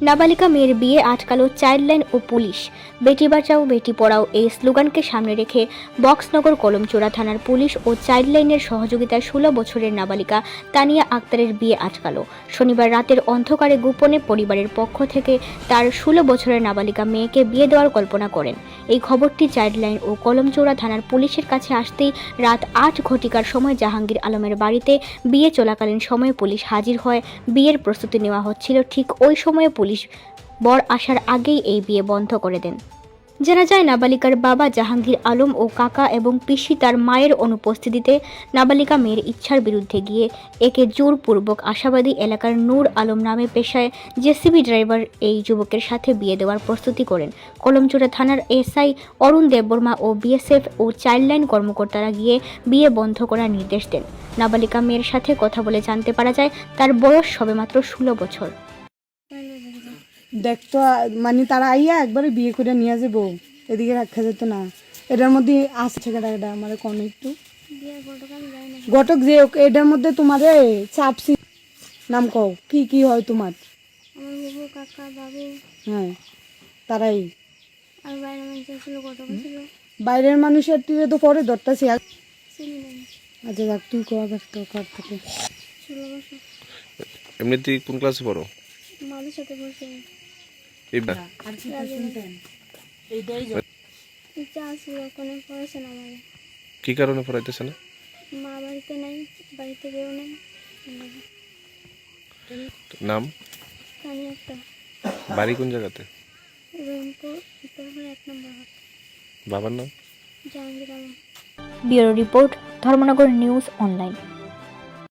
নাবালিকা মেয়ের বিয়ে আটকালো চাইল্ডলাইন ও পুলিশ। বেটি বাঁচাও, বেটি পড়াও এই স্লোগানকে সামনে রেখে বক্সনগর কলমচোড়া থানার পুলিশ ও চাইল্ডলাইনের সহযোগিতায় ষোলো বছরের নাবালিকা তানিয়া আক্তারের বিয়ে আটকালো। শনিবার রাতের অন্ধকারে গোপনে পরিবারের পক্ষ থেকে তার ষোলো বছরের নাবালিকা মেয়েকে বিয়ে দেওয়ার কল্পনা করেন। এই খবরটি চাইল্ডলাইন ও কলমচোড়া থানার পুলিশের কাছে আসতেই রাত আট ঘটিকার সময় জাহাঙ্গীর আলমের বাড়িতে বিয়ে চলাকালীন সময়ে পুলিশ হাজির হয়। বিয়ের প্রস্তুতি নেওয়া হচ্ছিল ঠিক ওই সময়ে পুলিশ বর আসার আগেই এই বিয়ে বন্ধ করে দেন। জানা যায়, নাবালিকার বাবা জাহাঙ্গীর আলম ও কাকা এবং পিসি তার মায়ের অনুপস্থিতিতে নাবালিকা মেয়ের ইচ্ছার বিরুদ্ধে গিয়ে একে জোরপূর্বক আশাবাদী এলাকার নূর আলম নামে পেশায় জেসিবি ড্রাইভার এই যুবকের সাথে বিয়ে দেওয়ার প্রস্তুতি করেন। কলমচোড়া থানার এসআই অরুণ দেববর্মা ও বিএসএফ ও চাইল্ডলাইন কর্মকর্তারা গিয়ে বিয়ে বন্ধ করার নির্দেশ দেন। নাবালিকা মেয়ের সাথে কথা বলে জানতে পারা যায়, তার বয়স সবেমাত্র ষোলো বছর। দেখতো মানে তারা আইয়া একবারে বিয়ে করে নিয়ে যাব এদিকে রাখা যেত না। এটার মধ্যে আসছে কেটা কেটা আমার কোন একটু। ঘটক যে এটার মধ্যে তোমার চাপসি নাম কও, কি কি হয় তোমার? হ্যাঁ তারাই। বাইরের মানুষের তীরে তো পরে ধরতেছি আচ্ছা যাক, তুই কর এমনিতে কোন ক্লাসে পড়ো? বসে। ইচ্ছা ওখানে আমার কি কারণে পড়াইতেছে না? মা বাড়িতে নাই বাড়িতে কেউ নেই। নাম? আমি একটা। বাড়ি কোন জায়গাতে? উত্তরপুর এক নম্বর বাবার নাম? Jahangir Alam. Bureau report Dharmanagar news online.